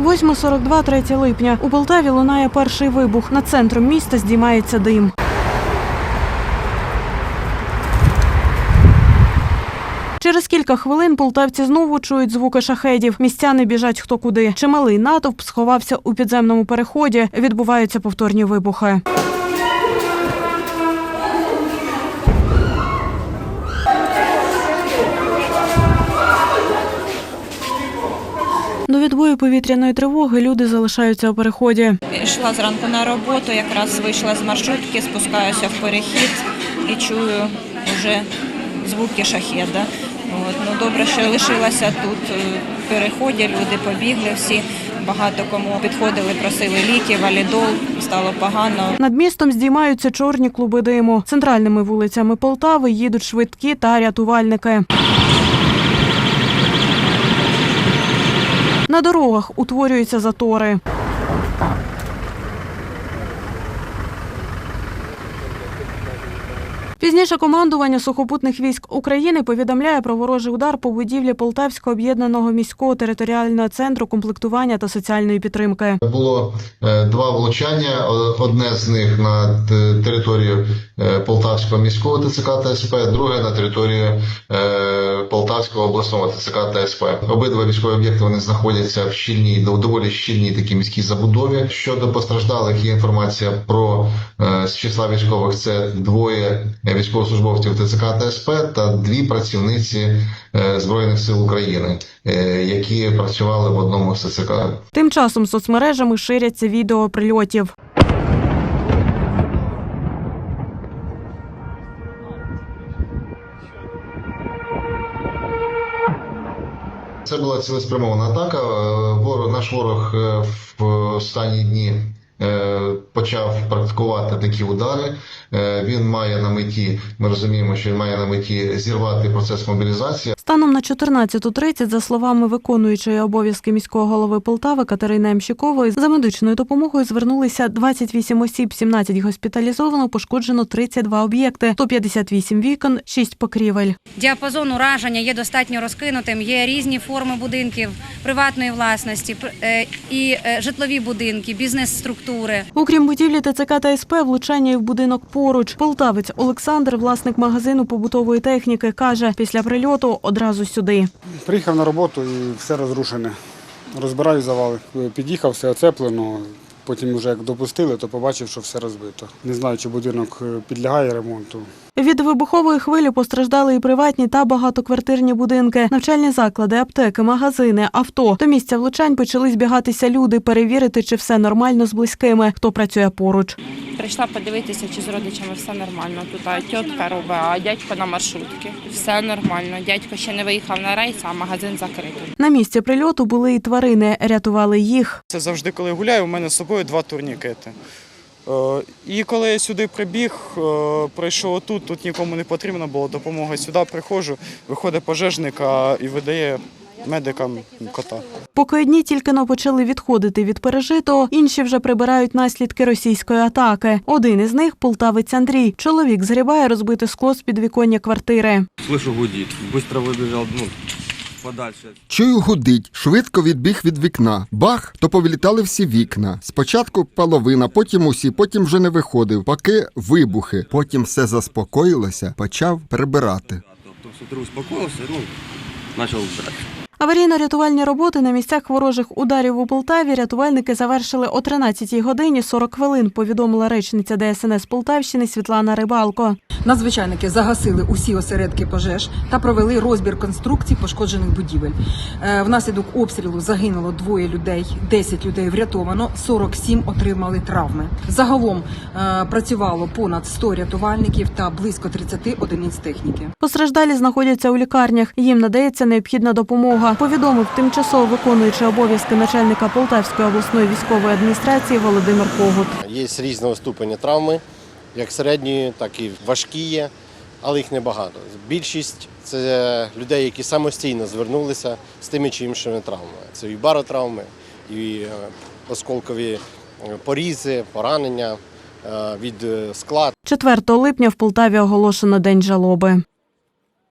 8.42, 3 липня. У Полтаві лунає перший вибух. Над центром міста здіймається дим. Через кілька хвилин полтавці знову чують звуки шахедів. Містяни біжать хто куди. Чималий натовп сховався у підземному переході. Відбуваються повторні вибухи. До відбою повітряної тривоги люди залишаються у переході. Йшла зранку на роботу, якраз вийшла з маршрутки, спускаюся в перехід і чую вже звуки шахеда. От. Ну, добре, що лишилася тут е, в переході, люди побігли всі. Багато кому підходили, просили ліків, валідол, стало погано. Над містом здіймаються чорні клуби диму. Центральними вулицями Полтави їдуть швидкі та рятувальники. На дорогах утворюються затори. Пізніше командування сухопутних військ України повідомляє про ворожий удар по будівлі Полтавського об'єднаного міського територіального центру комплектування та соціальної підтримки. Було е, два влучання. Одне з них на територію е, Полтавського міського ТЦК та СП, друге на територію е, Полтавського обласного ТЦК та СП. Обидва військові об'єкти вони знаходяться в щільній, доволі щільній такій міській забудові. Щодо постраждалих є інформація про е, з числа військових. Це двоє військовослужбовців ТЦК та СП та дві працівниці е, збройних сил України, е, які працювали в одному з ТЦК. Тим часом соцмережами ширяться відео прильотів. Це була цілеспрямована атака. Е, Ворог, наш ворог е, в останні дні е, почав практикувати такі удари. Е, Він має на меті, ми розуміємо, що він має на меті зірвати процес мобілізації. Станом на 14.30, за словами виконуючої обов'язки міського голови Полтави Катерини Ямщикової, за медичною допомогою звернулися 28 осіб, 17 госпіталізовано, пошкоджено 32 об'єкти, 158 вікон, 6 покрівель. Діапазон ураження є достатньо розкинутим. Є різні форми будинків приватної власності е, і е, житлові будинки, бізнес-структури. Окрім будівлі ТЦК та СП, влучання і в будинок поруч. Полтавець Олександр, власник магазину побутової техніки, каже, після прильоту одразу сюди. Приїхав на роботу і все розрушене. Розбираю завали. Під'їхав, все оцеплено. Потім вже як допустили, то побачив, що все розбито. Не знаю, чи будинок е, підлягає ремонту. Від вибухової хвилі постраждали і приватні та багатоквартирні будинки, навчальні заклади, аптеки, магазини, авто. До місця влучань почали збігатися люди, перевірити, чи все нормально з близькими, хто працює поруч. Прийшла подивитися, чи з родичами все нормально. Тут тітка робить, а дядько на маршрутці. Все нормально. Дядько ще не виїхав на рейс, а магазин закритий. На місці прильоту були і тварини, рятували їх. Це завжди, коли гуляю, у мене з собою два турнікети. Е, І коли я сюди прибіг, е, пройшов тут, тут нікому не потрібна була допомога. Сюди приходжу, виходить пожежник а, і видає медикам кота. Поки одні тільки но почали відходити від пережитого, інші вже прибирають наслідки російської атаки. Один із них полтавець Андрій. Чоловік згрібає розбите скло з підвіконня квартири. Слышу гудит. Быстро выбежал, ну, подальше. Чую гудить, швидко відбіг від вікна. Бах, то повилітали всі вікна. Спочатку половина, потім усі, потім вже не виходив, поки вибухи. Потім все заспокоїлося, почав прибирати. Тобто, смотрю, успокоївся, ну, почав убирать. Аварійно-рятувальні роботи на місцях ворожих ударів у Полтаві рятувальники завершили о 13 годині 40 хвилин, повідомила речниця ДСНС Полтавщини Світлана Рибалко. Надзвичайники загасили усі осередки пожеж та провели розбір конструкцій пошкоджених будівель. Е, Внаслідок обстрілу загинуло двоє людей, 10 людей врятовано, 47 отримали травми. Загалом е, працювало понад 100 рятувальників та близько 30 одиниць техніки. Постраждалі знаходяться у лікарнях. Їм надається необхідна допомога. Повідомив тимчасово виконуючий обов'язки начальника Полтавської обласної військової адміністрації Володимир Когут. Є різного ступеня травми, як середньої, так і важкі є, але їх небагато. Більшість це людей, які самостійно звернулися з тими чи іншими травмами. Це і баротравми, і е, осколкові е, порізи, поранення е, від скла. 4 липня в Полтаві оголошено день жалоби.